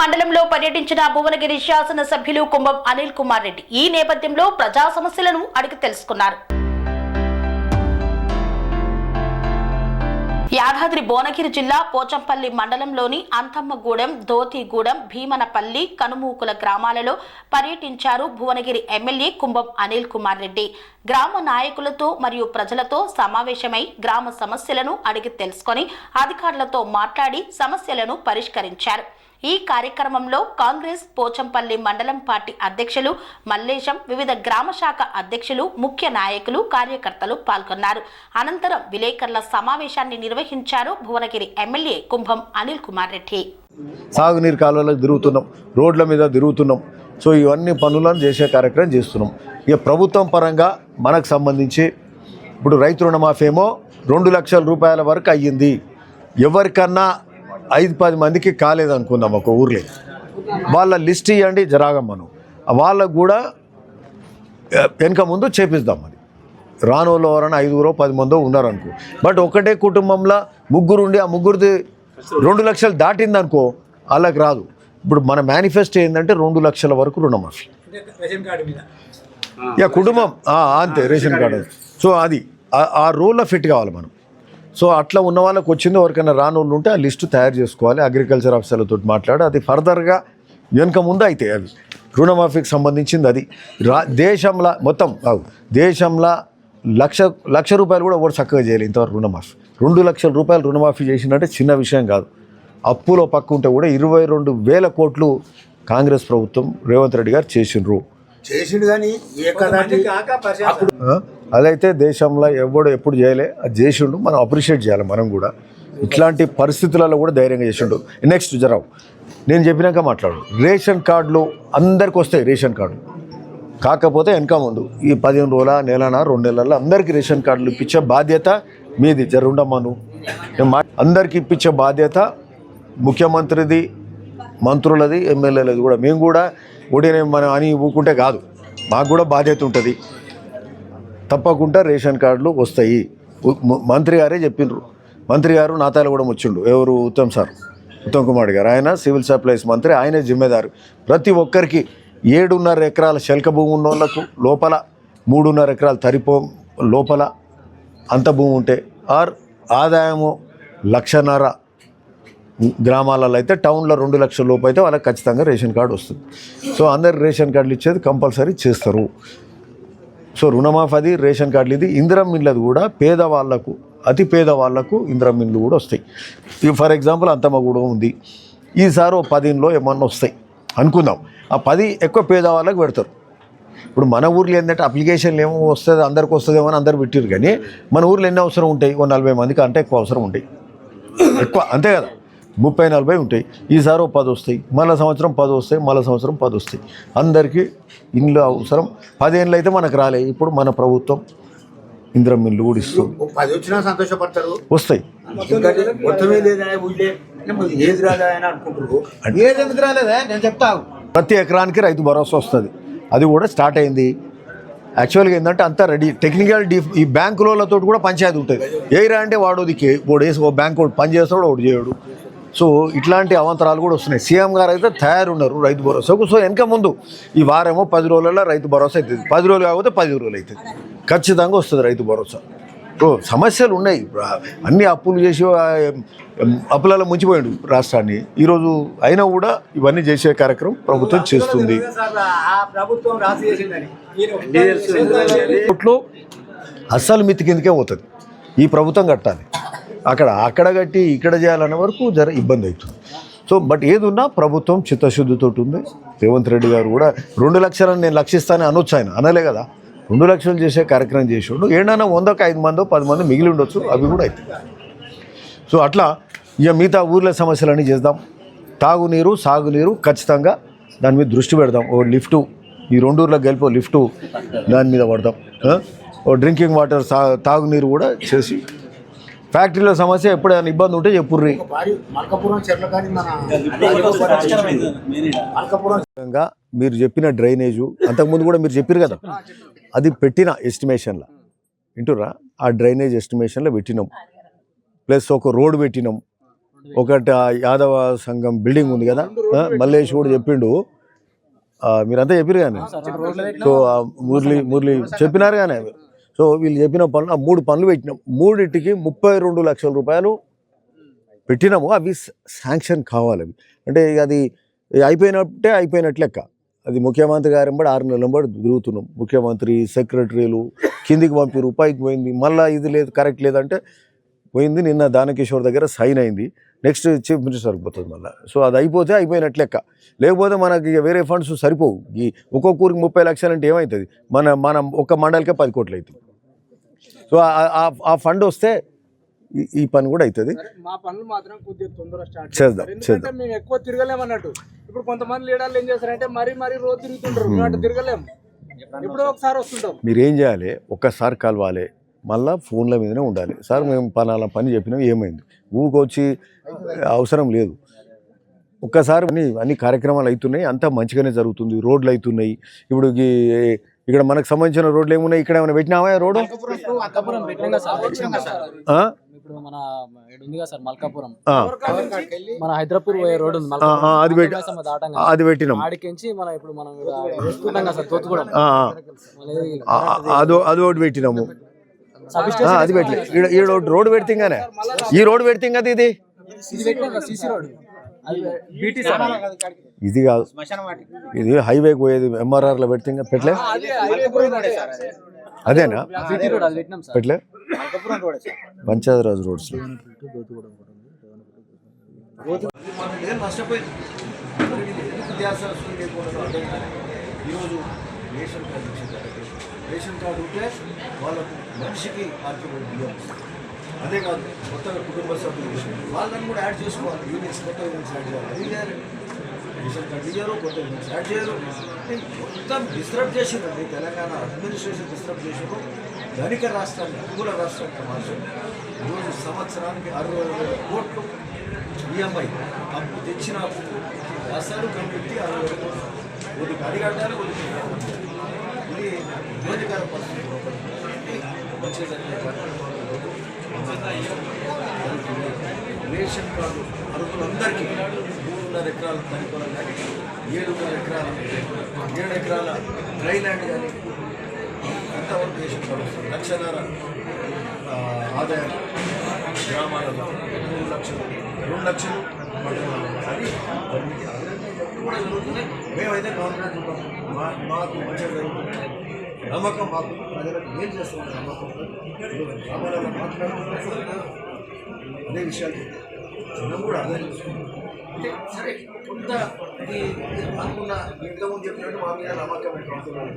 మండలంలో పర్యటించిన భువనగిరి శాసనసభ్యులు కుంభం అనిల్ కుమార్ రెడ్డి ఈ నేపథ్యంలో ప్రజా సమస్యలను అడిగి తెలుసుకున్నారు. యాదాద్రి భువనగిరి జిల్లా పోచంపల్లి మండలంలోని అంతమ్మగూడెం దోతిగూడెం భీమనపల్లి కనుమూకుల గ్రామాలలో పర్యటించారు భువనగిరి ఎమ్మెల్యే కుంభం అనిల్ కుమార్ రెడ్డి. గ్రామ నాయకులతో మరియు ప్రజలతో సమావేశమై గ్రామ సమస్యలను అడిగి తెలుసుకొని అధికారులతో మాట్లాడి సమస్యలను పరిష్కరించారు. ఈ కార్యక్రమంలో కాంగ్రెస్ పోచంపల్లి మండలం పార్టీ అధ్యక్షులు మల్లేశం వివిధ గ్రామ శాఖ అధ్యక్షులు ముఖ్య నాయకులు కార్యకర్తలు పాల్గొన్నారు. అనంతరం విలేకరుల సమావేశాన్ని నిర్వహించారు భువనగిరి ఎమ్మెల్యే కుంభం అనిల్ కుమార్ రెడ్డి. సాగునీరు కాలువలకు తిరుగుతున్నాం రోడ్ల మీద తిరుగుతున్నాం. సో ఇవన్నీ పనులను చేసే కార్యక్రమం చేస్తున్నాం. ఇక ప్రభుత్వం పరంగా మనకు సంబంధించి ఇప్పుడు రైతు రుణమాఫీ ఏమో రెండు లక్షల రూపాయల వరకు అయ్యింది. ఎవరికన్నా ఐదు పది మందికి కాలేదనుకుందాం ఒక ఊర్లో. వాళ్ళ లిస్ట్ ఇవ్వండి జరాగమ్మను. వాళ్ళకు కూడా వెనక ముందు చేపిద్దాం అది. రానోళ్ళు ఎవరైనా ఐదుగురో పది మందో ఉన్నారనుకో. బట్ ఒకటే కుటుంబంలో ముగ్గురు ఉండి ఆ ముగ్గురిది రెండు లక్షలు దాటిందనుకో వాళ్ళకి రాదు. ఇప్పుడు మన మేనిఫెస్టో ఏంటంటే రెండు లక్షల వరకు రుణమాఫీ. ఇక కుటుంబం. అంతే రేషన్ కార్డు. సో అది. ఆ రూల్లో ఫిట్ కావాలి మనం. సో అట్లా ఉన్న వాళ్ళకి వచ్చింది ఎవరికైనా రాని వాళ్ళు ఉంటే ఆ లిస్టు తయారు చేసుకోవాలి అగ్రికల్చర్ ఆఫీసర్లతో మాట్లాడి అది ఫర్దర్గా వెనుక ముందు అయితే అవి రుణమాఫీకి సంబంధించింది అది. రా దేశంలో మొత్తం దేశంలో లక్ష లక్ష రూపాయలు కూడా ఎవరు చక్కగా చేయలేదు ఇంతవరకు రుణమాఫీ. రెండు లక్షల రూపాయలు రుణమాఫీ చేసిందంటే చిన్న విషయం కాదు. అప్పులో పక్క ఉంటే కూడా ఇరవై రెండు వేల కోట్లు కాంగ్రెస్ ప్రభుత్వం రేవంత్ రెడ్డి గారు చేసిండ్రు. చేసిండు కానీ? అదైతే దేశంలో ఎవడు ఎప్పుడు చేయలే. అది చేసిండు మనం అప్రిషియేట్ చేయాలి మనం కూడా. ఇట్లాంటి పరిస్థితులలో కూడా ధైర్యంగా చేసిండు. నెక్స్ట్ జరావు నేను చెప్పినాక మాట్లాడు రేషన్ కార్డులు అందరికి వస్తాయి రేషన్ కార్డు. కాకపోతే వెనక ముందు ఈ పదిహేను రోజుల నెలన రెండు నెలల అందరికీ రేషన్ కార్డులు ఇప్పించే బాధ్యత మీది. జరుండమ్మను అందరికీ ఇప్పించే బాధ్యత ముఖ్యమంత్రిది మంత్రులది ఎమ్మెల్యేలది కూడా. మేము కూడా ఒడినే మనం అని ఊకుంటే కాదు. మాకు కూడా బాధ్యత ఉంటుంది. తప్పకుండా రేషన్ కార్డులు వస్తాయి. మంత్రి గారే చెప్పిండ్రు. మంత్రి గారు నాతాల కూడా వచ్చిండు ఎవరు? ఉత్తమ్ సార్. ఉత్తమ్ కుమార్ గారు. ఆయన సివిల్ సప్లైస్ మంత్రి ఆయనే జిమ్మేదారు. ప్రతి ఒక్కరికి ఏడున్నర ఎకరాల శల్క భూమి ఉన్న వాళ్ళకు లోపల మూడున్నర ఎకరాల తరిపో లోపల అంత భూమి ఉంటే ఆర్ ఆదాయము లక్షన్నర గ్రామాలలో అయితే టౌన్లో రెండు లక్షల లోపు అయితే వాళ్ళకి ఖచ్చితంగా రేషన్ కార్డు వస్తుంది. సో అందరు రేషన్ కార్డులు ఇచ్చేది కంపల్సరీ చేస్తారు. సో రుణమాఫీ రేషన్ కార్డులు ఇది. ఇందిరం మిల్లది కూడా పేదవాళ్ళకు అతి పేదవాళ్ళకు ఇందిరం మిల్లు కూడా వస్తాయి. ఇవి ఫర్ ఎగ్జాంపుల్ అంతమ్మ కూడా ఉంది. ఈసారి ఓ పదిలో ఏమన్నా వస్తాయి. అనుకుందాం. ఆ పది ఎక్కువ పేదవాళ్ళకి పెడతారు. ఇప్పుడు మన ఊర్లో ఏంటంటే అప్లికేషన్లు ఏమో వస్తుంది అందరికి వస్తుందేమో అని అందరు పెట్టారు కానీ మన ఊర్లో ఎన్ని అవసరం ఉంటాయి? ఓ నలభై మందికి అంటే ఎక్కువ అవసరం ఉంటాయి. ఎక్కువ అంతే కదా? ముప్పై నలభై ఉంటాయి. ఈసారి ఓ పది వస్తాయి. మళ్ళీ సంవత్సరం పది వస్తాయి. మళ్ళీ సంవత్సరం పది వస్తాయి. అందరికీ ఇండ్లు అవసరం. పదేళ్ళు అయితే మనకు రాలే. ఇప్పుడు మన ప్రభుత్వం ఇంద్రం మిల్లు కూడా ఇస్తుంది. ఓ పది వచ్చినా సంతోషపడతారు. వస్తాయి. నేను ప్రతి ఎకరానికి రైతు భరోసా వస్తుంది. అది కూడా స్టార్ట్ అయింది. యాక్చువల్గా ఏంటంటే అంతా రెడీ. టెక్నికల్ డీ ఈ బ్యాంకులతో కూడా పంచాయతీ ఉంటుంది ఏరా అంటే వాడు వేసి ఓ బ్యాంక్ వాడు పని చేస్తాడు వాడు చేయడు సో ఇట్లాంటి అవంతరాలు కూడా వస్తున్నాయి. సీఎం గారు అయితే తయారున్నారు రైతు భరోసాకు సో వెనక ముందు ఈ వారేమో పది రోజులలో రైతు భరోసా అవుతుంది. పది రోజులు కాకపోతే పది రోజులు అవుతుంది. ఖచ్చితంగా వస్తుంది రైతు భరోసా. సో సమస్యలు ఉన్నాయి. అన్ని అప్పులు చేసి అప్పులలో ముంచిపోయాడు రాష్ట్రాన్ని. ఈరోజు అయినా కూడా ఇవన్నీ చేసే కార్యక్రమం ప్రభుత్వం చేస్తుంది. అస్సలు మిత్తి కిందకే పోతుంది. ఈ ప్రభుత్వం కట్టాలి. అక్కడ అక్కడ కట్టి ఇక్కడ చేయాలనే వరకు జర ఇబ్బంది అవుతుంది. సో బట్ ఏదున్నా ప్రభుత్వం చిత్తశుద్ధితో ఉంది రేవంత్ రెడ్డి గారు కూడా రెండు లక్షలను నేను లక్షిస్తానని అనొచ్చు ఆయన అనలే కదా. రెండు లక్షలు చేసే కార్యక్రమం చేసాడు ఏడైనా వందకు ఐదు మందో పది మంది మిగిలి ఉండొచ్చు అవి కూడా అవుతుంది సో అట్లా ఇక మిగతా ఊర్ల సమస్యలన్నీ చేద్దాం. తాగునీరు సాగునీరు ఖచ్చితంగా దాని మీద దృష్టి పెడదాం. ఓ లిఫ్టు ఈ రెండు ఊర్లకు కలిపి ఓ లిఫ్టు దాని మీద పడదాం. ఓ డ్రింకింగ్ వాటర్ సా తాగునీరు కూడా చేసి ఫ్యాక్టరీల సమస్య ఎప్పుడైనా ఇబ్బంది ఉంటే చెప్పుర్రి. మీరు చెప్పిన డ్రైనేజు అంతకుముందు కూడా మీరు చెప్పారు కదా అది పెట్టిన ఎస్టిమేషన్లో. వింటుర్రా? ఆ డ్రైనేజ్ ఎస్టిమేషన్లో పెట్టినాం. ప్లస్ ఒక రోడ్ పెట్టినాం. ఒకటి ఆ యాదవ సంఘం బిల్డింగ్ ఉంది కదా మల్లేష్ కూడా చెప్పిండు. ఆ, మీరంతా చెప్పారు కానీ. సో మురళి మురళి చెప్పినారు కానీ సో వీళ్ళు చెప్పిన పనులు ఆ మూడు పనులు పెట్టినాం. మూడింటికి ముప్పై రెండు లక్షల రూపాయలు పెట్టినాము. అవి శాంక్షన్ కావాలి. అవి అంటే అది అయిపోయినట్టే అయిపోయినట్లు లెక్క. అది ముఖ్యమంత్రి గారి వెంబడి ఆరు నెలల వెంబడి తిరుగుతున్నాం. ముఖ్యమంత్రి సెక్రటరీలు కిందికి పంపి రూపాయికి పోయింది మళ్ళీ ఇది లేదు కరెక్ట్ లేదంటే పోయింది నిన్న దానకిషోర్ దగ్గర సైన్ అయింది. నెక్స్ట్ చీఫ్ మినిస్టర్కి పోతుంది మళ్ళీ. సో అది అయిపోతే అయిపోయినట్లు లెక్క. లేకపోతే మనకి ఇక వేరే ఫండ్స్ సరిపోవు. ఈ ఒక్కొక్క ఊరికి ముప్పై లక్షలు అంటే ఏమవుతుంది మన మనం ఒక మండలికే పది కోట్లు అవుతుంది సో ఆ- ఫండ్ వస్తే ఈ- పని కూడా అవుతుంది. మా పనులు మాత్రం కొద్దిగా తొందరగా స్టార్ట్ చేద్దాం, చేద్దాం. మేము ఎక్కువ తిరగలేము అన్నట్టు ఇప్పుడు కొంతమంది లీడర్లు ఏం చేస్తారంటే మరీ మరీ రోజు తిరుగుతుంటారు. అటు తిరగలేము. ఇప్పుడు ఒకసారి వస్తుంటాం. మీరు ఏం చేయాలి? ఒక్కసారి కలవాలి. మళ్ళా ఫోన్ల మీదనే ఉండాలి. సార్ మేము పలానా పని చెప్పినాం ఏమైంది? ఊకొచ్చి అవసరం లేదు. ఒక్కసారి అన్ని అన్ని కార్యక్రమాలు అవుతున్నాయి. అంతా మంచిగానే జరుగుతుంది. రోడ్లు అవుతున్నాయి. ఇప్పుడు ఇక్కడ మనకు సంబంధించిన రోడ్లు ఏమున్నాయి? ఇక్కడ ఏమైనా పెట్టినావా రోడ్డు? అది పెట్టి అది పెట్టినాం. ఒకటి పెట్టినాము. అది పెట్టి ఈడ ఈడ ఒకటి రోడ్డు పెడితేగానే ఈ రోడ్డు పెడితే కదా ఇది బీటీ ఇది కాదు. ఇది హైవేకి పోయేది ఎంఆర్ఆర్లో పెడితే ఇంకా పెట్టలే. అదేనా బీటీ రోడ్ అది. పెట్టినాం సార్ పెట్టలే పంచాయతీరాజ్ రోడ్స్ ఈరోజు రేషన్ కార్డు. రేషన్ ఉంటే వాళ్ళకు మనిషికి ఆర్థిక బియ్యం. అదే కాదు కొత్తగా కుటుంబ సభ్యులు. వాళ్ళని కూడా యాడ్ చేసుకోవాలి. యూనిట్స్ కొత్త యూనిట్స్ యాడ్ చేయాలి. విషయం కట్ చేయరు కొంత యాడ్ చేయరు. మొత్తం డిస్టర్బ్ చేసిందండి. తెలంగాణ అడ్మినిస్ట్రేషన్ డిస్టర్బ్ చేసారు ధనిక రాష్ట్రాన్ని అనుకూల రాష్ట్రానికి మార్చారు ఈరోజు సంవత్సరానికి అరవై వేల కోట్లు ఈఎంఐ అప్పు తెచ్చిన అప్పు రాస్తారు కమిటీ అరవై వేల కోట్లు. కొద్దిగా అడిగడ్డారు కొద్దిగా ఇది ఇబ్బందికర పరిస్థితి. మంచి రేషన్ కార్డు అర్హులందరికీ మూడున్నర ఎకరాల పరిపాలన కానీ ఏడున్నర ఎకరాల ఏడు ఎకరాల డ్రై ల్యాండ్ కానీ అంతవరకు రేషన్ కార్డు వస్తుంది లక్షన్నర ఆ, ఆదాయం గ్రామాలలో మూడు లక్షలు రెండు లక్షలు పట్టణాలు. అది పరిమితి అభివృద్ధి కూడా జరుగుతున్నాయి మేమైతే కాన్ఫిడెంట్ ఉంటాం మా మాకు మంచిగా జరుగుతుంది నమ్మకం మాకు. ప్రజలకు ఏం చేస్తామని నమ్మకం? గ్రామాలలో మాట్లాడుతున్నారు అదే విషయాలు జనం కూడా అర్థం చేసుకుంటాం అంటే సరే కొంత ఇది అనుకున్న ఇంతకుముందు చెప్పినట్టు మా మీద నమ్మకం పెట్టుకుంటున్నాను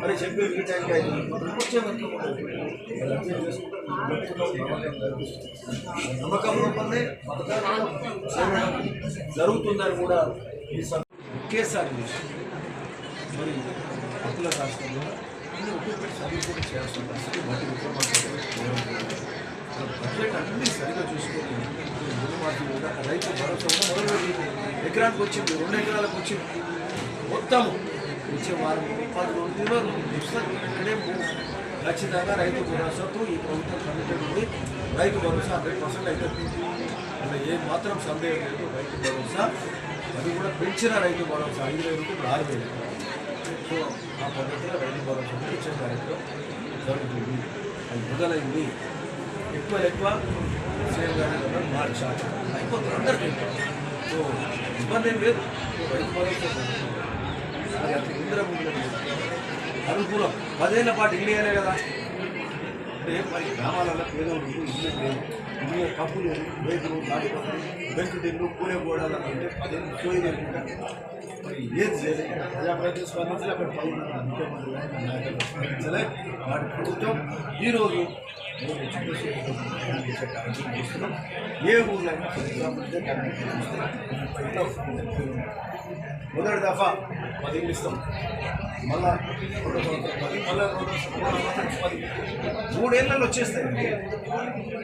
మరి చెప్పే ఈ టైంకి అయితే వచ్చే వరకు అర్థం చేసుకుంటారు. నమ్మకం కల్పిస్తున్నాం. ఆ లోపలనే పథకాలు జరుగుతుందని కూడా ఈ సం- ఒకేసారి మరి అప్పుల రాష్ట్రంలో ఇది ఒక్కొక్కటి సర్వీస్ కూడా చేయాల్సి ఉంటుంది అసలు వాటి బడ్జెట్ అన్ని సరిగా చూసుకొని మాటలు కూడా రైతు భరోసా కూడా ఎకరానికి వచ్చింది రెండు ఎకరాలకు వచ్చింది. మొత్తం వచ్చే వారం పది రోజులు వస్తుంది ఇక్కడే ఖచ్చితంగా రైతు భరోసాతో ఈ ప్రభుత్వం కమిటెడ్ ఉంది రైతు భరోసా హండ్రెడ్ పర్సెంట్ అయితే అలా ఏ మాత్రం సందేహం లేదు రైతు భరోసా. అది కూడా పెంచిన రైతు భరోసా. ఐదు వేల రూపాయలు ఆరు వేలు. సో ఆ పద్ధతిలో రైలు భరోసా కూడా ఇచ్చే కార్యక్రమం జరుగుతుంది. అది మొదలైంది. ఎక్కువ ఎక్కువ సేవ్ గారి మార్చాలి అయిపోతుంది. అందరికీ. సో ఇబ్బంది ఏం లేదు. రైతు భరోసా మరి అట్లా ఇందిరా అనుకూలం. పదేళ్ళ పాటు ఇల్లు ఇవ్వలే కదా. అంటే మరి గ్రామాలలో పేదోళ్ళు ఇల్లు లేదు. ఇల్లు కప్పు లేదు రైతులు దాటి బెంకు దిల్లు కూలే గోడాలు అంటే పదేళ్ళు సోయి లేకుండా మరి ఏది చేయలేదు ప్రజాప్రతినిధులు స్పందించలే అక్కడ పై ఉన్న ముఖ్యమంత్రి గారు, మన నాయకులు స్పందించలే వాటి ప్రభుత్వం ఈరోజు ఏ ఊళ్ళైనా మొదటి దఫా పది ఇస్తాం. మళ్ళా రెండో సంవత్సరం పది మళ్ళా రెండో సంవత్సరం పది. మూడేళ్ళలో వచ్చేస్తాయి.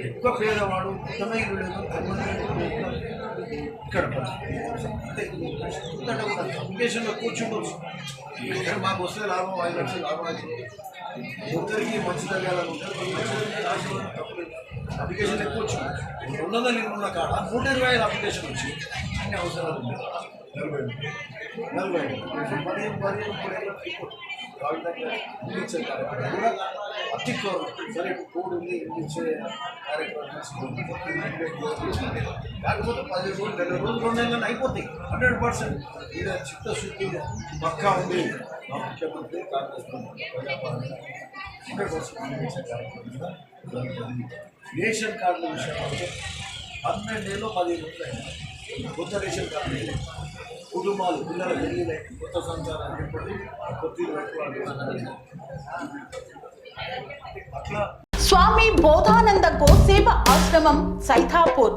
ఎక్కువ పేదవాడు ఉత్తమ ఇక్కడ అంటే కూర్చుండొచ్చు. ఇక్కడ మాకు వస్తే లాభం ఐదు లక్షలు లాభం అవుతుంది ఇద్దరికి మంచి తగ్గాలని అప్లికేషన్ ఎక్కువ వచ్చింది. రెండు వందల ఇరవై ఉన్న కాడ నూట ఇరవై ఐదు అప్లికేషన్ వచ్చి అన్ని అవసరాలు ఉన్నాయి. ఇంగ్లీష్ కార్యక్రమం అతి సరే కోడ్ ఉంది ఇంగ్లీష్ కార్యక్రమం కాకపోతే పది రోజులు నెల రోజులు రెండు నెలలు అయిపోతాయి హండ్రెడ్ పర్సెంట్ ఈయన చిత్తశుద్ధి పక్కా ఉంది మా ముఖ్యమంత్రి Congress Praja Palana hundred percent ration కార్డుల విషయంలో పన్నెండేళ్ళు పదిహేను రోజులు అయినా కొత్త రేషన్ కార్డు కుటుంబాలు పిల్లల పెళ్ళిళ్ళు కొత్త సంచారం ఏర్పడి ఆ ఇల్లు కట్టుకోవాలి. అట్లా స్వామి బోధానంద గోసేవ ఆశ్రమం సైథాపూర్